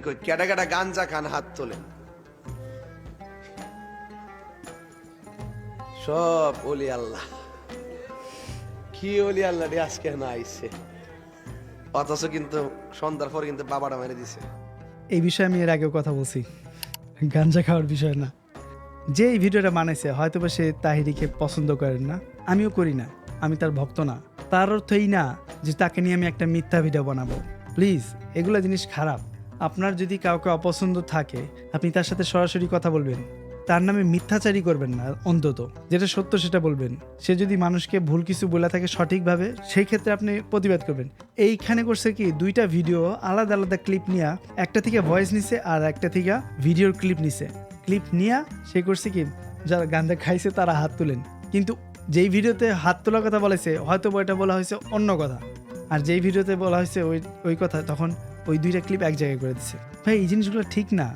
কই কেডা কেডা গাঞ্জা খান হাত তোলেন। সব ওলি আল্লাহ। কি আল্লাহ রে, আজকে না আইছে। অথচ কিন্তু সন্ধ্যার পর কিন্তু বাবাটা মেরে দিছে। এই বিষয়ে আমি এর আগেও কথা বলছি। গাঞ্জা খাওয়ার বিষয় না। যে এই ভিডিওটা বানাইছে হয়তো সে তাহিরিকে পছন্দ করেন না। আমিও করি না। আমি তার ভক্ত না। তার অর্থ এই না যে তাকে নিয়ে আমি একটা মিথ্যা ভিডিও বানাবো। প্লিজ, এগুলো জিনিস খারাপ। আপনার যদি কাউকে অপছন্দ থাকে, আপনি তার সাথে সরাসরি কথা বলবেন। তার নামে মিথ্যাচারী করবেন না, অন্তত। যেটা সত্য সেটা বলবেন। সে যদি মানুষকে ভুল কিছু বলে থাকে সঠিকভাবে, সেই ক্ষেত্রে আপনি প্রতিবাদ করবেন। এইখানে করছে কি, দুইটা ভিডিও, আলাদা আলাদা ক্লিপ নিয়ে, একটা থেকে ভয়েস নিছে আর একটা থেকে ভিডিওর ক্লিপ নিছে। ক্লিপ নিয়ে, সে করছে কি, যারা গান্দা খাইছে তারা হাত তুলেন। কিন্তু যেই ভিডিওতে হাত তোলার কথা বলেছে হয়তো বইটা বলা হয়েছে অন্য কথা। আর যেই ভিডিওতে বলা হয়েছে ওই ওই কথা, তখন ওই দুইটা ক্লিপ এক জায়গায় করে দিচ্ছে ভাই, এই জিনিসগুলো ঠিক না।